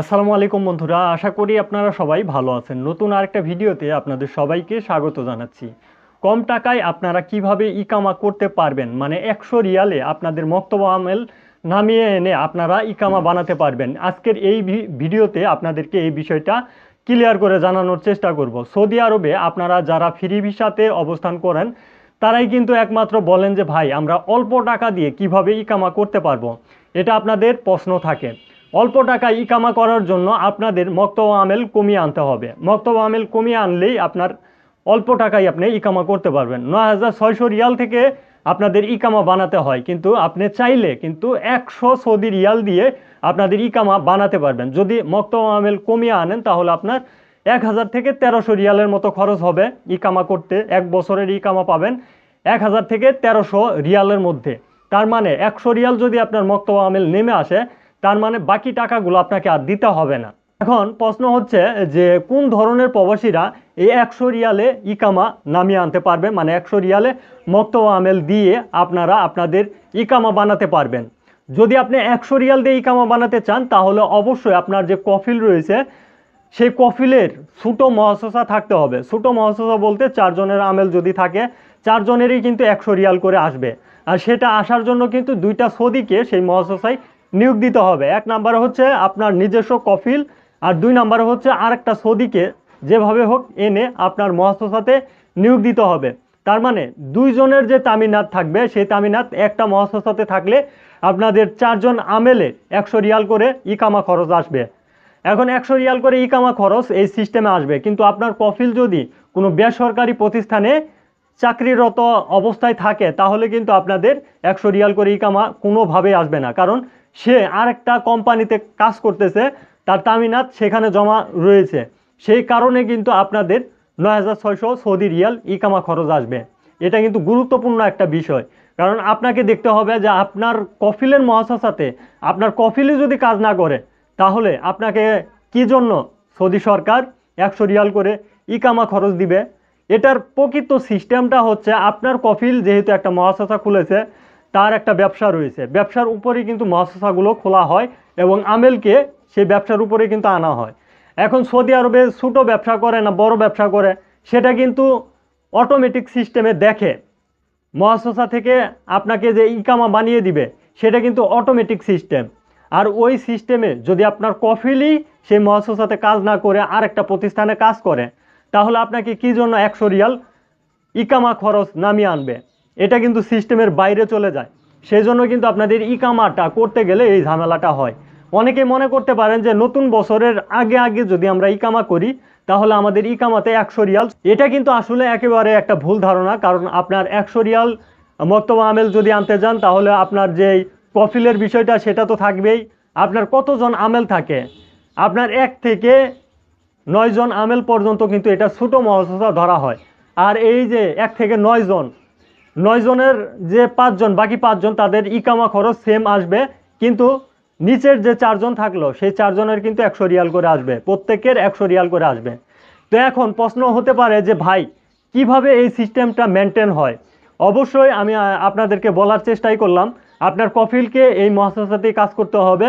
আসসালামু আলাইকুম বন্ধুরা, আশা করি আপনারা সবাই ভালো আছেন। নতুন আরেকটা ভিডিওতে আপনাদের সবাইকে স্বাগত জানাচ্ছি। কম টাকায় আপনারা কীভাবে ইকামা করতে পারবেন? মানে একশো রিয়ালে আপনাদের মক্তব আমেল নামিয়ে এনে আপনারা ইকামা বানাতে পারবেন। আজকের এই ভিডিওতে আপনাদেরকে এই বিষয়টা ক্লিয়ার করে জানানোর চেষ্টা করব। সৌদি আরবে আপনারা যারা ফ্রি ভিসাতে অবস্থান করেন, তারাই কিন্তু একমাত্র বলেন যে, ভাই, আমরা অল্প টাকা দিয়ে কীভাবে ইকামা করতে পারব? এটা আপনাদের প্রশ্ন থাকে। অল্প টাকা ইকামা করার জন্য আপনাদের মক্তব আমেল কমিয়ে আনতে হবে। মক্তব আমেল কমিয়ে আনলেই আপনার অল্প টাকায় আপনি ইকামা করতে পারবেন। নয় হাজার ছয়শো রিয়াল থেকে আপনাদের ইকামা বানাতে হয়, কিন্তু আপনি চাইলে কিন্তু একশো সৌদি রিয়াল দিয়ে আপনাদের ইকামা বানাতে পারবেন। যদি মক্তব আমেল কমিয়ে আনেন, তাহলে আপনার এক হাজার থেকে তেরোশো রিয়ালের মতো খরচ হবে ইকামা করতে। এক বছরের ইকামা পাবেন এক হাজার থেকে তেরোশো রিয়ালের মধ্যে। তার মানে একশো রিয়াল যদি আপনার মক্তব আমেল নেমে আসে তার মানে বাকি টাকাগুলো আপনাকে আর দিতে হবে না। এখন প্রশ্ন হচ্ছে যে কোন ধরনের প্রবাসীরা এই একশো রিয়ালে ইকামা নামিয়ে আনতে পারবে? মানে একশো রিয়ালে মক্তব আমেল দিয়ে আপনারা আপনাদের ইকামা বানাতে পারবেন। যদি আপনি একশো রিয়াল দিয়ে ইকামা বানাতে চান, তাহলে অবশ্যই আপনার যে কফিল রয়েছে, সেই কফিলের ছোটো মহাসসা থাকতে হবে। ছোটো মহাসসা বলতে চারজনের আমেল যদি থাকে, চারজনেরই কিন্তু একশো রিয়াল করে আসবে। আর সেটা আসার জন্য কিন্তু দুইটা সদিকে সেই মহাসসায় নিয়োগ দিতে হবে। এক নাম্বারে হচ্ছে আপনার নিজস্ব কফিল, আর দুই নাম্বারে হচ্ছে আরেকটা সদিকে যেভাবে হোক এনে আপনার মহাসসাতে নিয়োগ দিতে হবে। তার মানে দুইজনের যে তামিনাত থাকবে, সেই তামিনাত একটা মহাসসাতে থাকলে আপনাদের চারজন আমেলে একশো রিয়াল করে ইকামা খরচ আসবে। এখন একশো রিয়াল করে ইকামা খরচ এই সিস্টেমে আসবে। কিন্তু আপনার কফিল যদি কোনো বেসরকারি প্রতিষ্ঠানে চাকরিরত অবস্থায় থাকে, তাহলে কিন্তু আপনাদের একশো রিয়াল করে ইকামা কোনোভাবেই আসবে না। কারণ সে আরেকটা কোম্পানিতে কাজ করতেছে, তার তামিনাত সেখানে জমা রয়েছে। সেই কারণে কিন্তু আপনাদের নয় হাজার ছয়শো সৌদি রিয়াল ইকামা খরচ আসবে। এটা কিন্তু গুরুত্বপূর্ণ একটা বিষয়। কারণ আপনাকে দেখতে হবে যে আপনার কফিলের মহাসাসাতে, আপনার কফিলে যদি কাজ না করে, তাহলে আপনাকে কি জন্য সৌদি সরকার একশো রিয়াল করে ইকামা খরচ দিবে? এটার প্রকৃত সিস্টেমটা হচ্ছে আপনার কফিল যেহেতু একটা মহাশাসা খুলেছে তার একটা ব্যবসা রয়েছে। ব্যবসার উপরেই কিন্তু মহাশাসাগুলো খোলা হয় এবং আমেলকে সেই ব্যবসার উপরে কিন্তু আনা হয়। এখন সৌদি আরবে ছোটো ব্যবসা করে না, বড় ব্যবসা করে, সেটা কিন্তু অটোমেটিক সিস্টেমে দেখে। মহাশসা থেকে আপনাকে যে ইকামা বানিয়ে দিবে, সেটা কিন্তু অটোমেটিক সিস্টেম আর ওই সিস্টেমে যদি আপনার কফিলি সেই মহাশসাতে কাজ না করে আর একটা প্রতিষ্ঠানে কাজ করে, তাহলে আপনাকে কী জন্য একশো রিয়াল ইকামা খরচ নামিয়ে আনবে? এটা কিন্তু সিস্টেমের বাইরে চলে যায়। সেই জন্য কিন্তু আপনাদের ইকামাটা করতে গেলে এই ঝামেলাটা হয়। অনেকে মনে করতে পারেন যে নতুন বছরের আগে আগে যদি আমরা ইকামা করি, তাহলে আমাদের ইকামাতে একশো রিয়াল। এটা কিন্তু আসলে একেবারে একটা ভুল ধারণা, কারণ আপনার একশো রিয়াল মক্তবা আমেল যদি আনতে যান, তাহলে আপনার যেই কফিলের বিষয়টা, সেটা তো থাকবেই। আপনার কতজন আমেল থাকে? আপনার এক থেকে নয়জন আমেল পর্যন্ত কিন্তু এটা ছোটো মহাসা ধরা হয়। আর এই যে এক থেকে নয়জন নয়জনের যে পাঁচজন, বাকি পাঁচজন তাদের ইকামা খরচ সেম আসবে, কিন্তু নিচের যে চারজন থাকল, সেই চারজনের কিন্তু একশো রিয়াল করে আসবে, প্রত্যেকের একশো রিয়াল করে আসবে। তো এখন প্রশ্ন হতে পারে যে, ভাই, কীভাবে এই সিস্টেমটা মেনটেন হয়? অবশ্যই আমি আপনাদেরকে বলার চেষ্টাই করলাম, আপনার কফিলকে এই মহাসাতে কাজ করতে হবে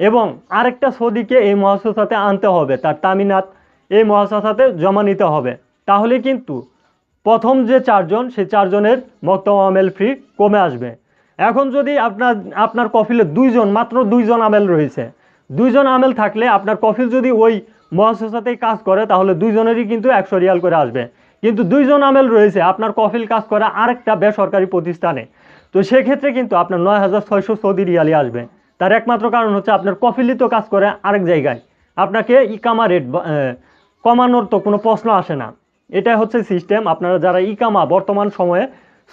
এবং আরেকটা সৌদিকে এই মহাসাতে আনতে হবে, তার তামিনাত, এই মহাসাতে জমা নিতে হবে। তাহলে কিন্তু প্রথম যে চারজন সেই চারজনের মক্তম আমেল ফ্রি কমে আসবে। এখন যদি আপনার আপনার কফিলে দুইজন, মাত্র দুইজন আমেল রয়েছে। দুইজন আমেল থাকলে আপনার কফিল যদি ওই মহাসাতেই কাজ করে, তাহলে দুইজনেরই কিন্তু একশো রিয়াল করে আসবে। কিন্তু দুইজন আমেল রয়েছে, আপনার কফিল কাজ করে আরেকটা বেসরকারি প্রতিষ্ঠানে। তো সেক্ষেত্রে কিন্তু আপনার নয় হাজার ছয়শো সৌদি রিয়ালই আসবে। তার একমাত্র কারণ হচ্ছে আপনার কফিলই তো কাজ করে আরেক জায়গায়। আপনাকে ইকামা রেট কমানোর তো কোনো প্রশ্ন আসে না। এটা হচ্ছে সিস্টেম। আপনারা যারা ইকামা বর্তমান সময়ে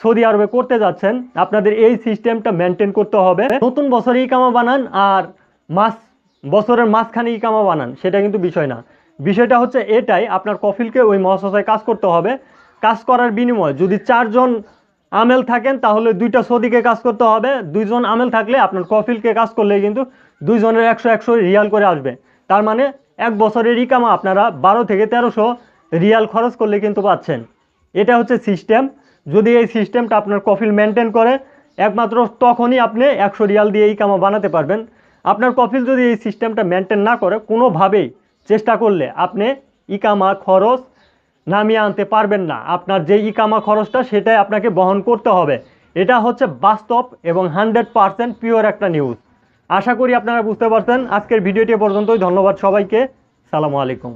সৌদি আরবে করতে যাচ্ছেন, আপনাদের এই সিস্টেমটা মেনটেন করতে হবে। নতুন বছরে ইকামা বানান আর মাস, বছরের মাঝখানে ইকামা বানান, সেটা কিন্তু বিষয় না। বিষয়টা হচ্ছে এটাই, আপনার কফিলকে ওই মহাশয় কাজ করতে হবে। কাজ করার বিনিময়ে যদি চারজন আমেল থাকেন, তাহলে দুইটা সৌদিকে কাজ করতে হবে। দুইজন আমেল থাকলে আপনার কফিলকে কাজ করলে কিন্তু দুইজনের একশো একশো রিয়াল করে আসবে। তার মানে এক বছরের ইকামা আপনারা বারো থেকে তেরোশো রিয়াল খরচ করলে কিন্তু পাচ্ছেন। এটা হচ্ছে সিস্টেম যদি এই সিস্টেমটা আপনার কফিল মেনটেন করে, একমাত্র তখনই আপনি একশো রিয়াল দিয়ে এই কামা বানাতে পারবেন। আপনার কফিল যদি এই সিস্টেমটা মেনটেন না করে, কোনোভাবেই চেষ্টা করলে আপনি ইকামা খরচ নামিয়ে আনতে পারবেন না। আপনার যে ইকামা খরচটা, সেটাই আপনাকে বহন করতে হবে। এটা হচ্ছে বাস্তব এবং হান্ড্রেড পারসেন্ট পিওর একটা নিউজ আশা করি আপনারা বুঝতে পারছেন। আজকের ভিডিওটি পর্যন্তই। ধন্যবাদ সবাইকে। সালামু আলাইকুম।